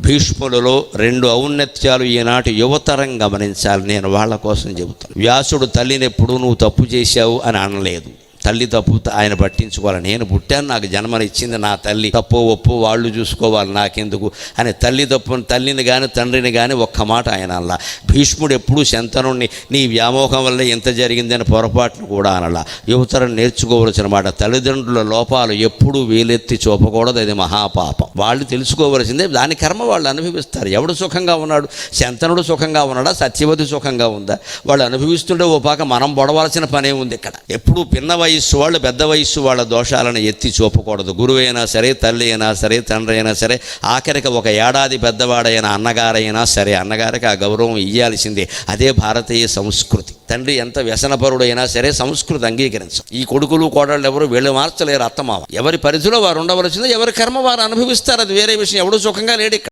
భీష్ములలో రెండు ఔన్నత్యాలు ఈనాటి యువతరం గమనించాలి. నేను వాళ్ళ కోసం చెబుతాను. వ్యాసుడు తల్లిని ఎప్పుడు నువ్వు తప్పు చేశావు అని అనలేదు. తల్లి తప్పు ఆయన పట్టించుకోవాలి. నేను పుట్టాను నాకు జన్మనిచ్చింది నా తల్లి. తప్పు ఒప్పు వాళ్ళు చూసుకోవాలి నాకెందుకు? అని తల్లి తప్పుని తల్లిని కానీ తండ్రిని కానీ ఒక్క మాట ఆయన అలా భీష్ముడు ఎప్పుడు శంతనుణ్ణి నీ వ్యామోహం వల్ల ఎంత జరిగిందని పొరపాటును కూడా అనలా. యువతరం నేర్చుకోవలసిన మాట తల్లిదండ్రుల లోపాలు ఎప్పుడూ వేలెత్తి చూపకూడదు అది మహాపాపం. వాళ్ళు తెలుసుకోవలసిందే దాని కర్మ వాళ్ళు అనుభవిస్తారు. ఎవడు సుఖంగా ఉన్నాడు? శంతనుడు సుఖంగా ఉన్నాడా? సత్యవతి సుఖంగా ఉందా? వాళ్ళు అనుభవిస్తుంటే ఓ పాక మనం పొడవలసిన పనే ఉంది ఇక్కడ. ఎప్పుడు పిన్నవ వయస్సు వాళ్ళు పెద్ద వయస్సు వాళ్ళ దోషాలను ఎత్తి చూపకూడదు. గురువు అయినా సరే తల్లి అయినా సరే తండ్రి అయినా సరే ఆఖరికి ఒక ఏడాది పెద్దవాడైన అన్నగారైనా సరే అన్నగారికి ఆ గౌరవం ఇయ్యాల్సిందే. అదే భారతీయ సంస్కృతి. తండ్రి ఎంత వ్యసనపరుడైనా సరే సంస్కృతి అంగీకరించం ఈ కొడుకులు కోడళ్ళు ఎవరు వీళ్ళు మార్చలేరు అత్తమావ ఎవరి పరిధిలో వారు ఉండవలసిందో ఎవరి కర్మ వారు అనుభవిస్తారు అది వేరే విషయం. ఎవడు సుఖంగా లేడు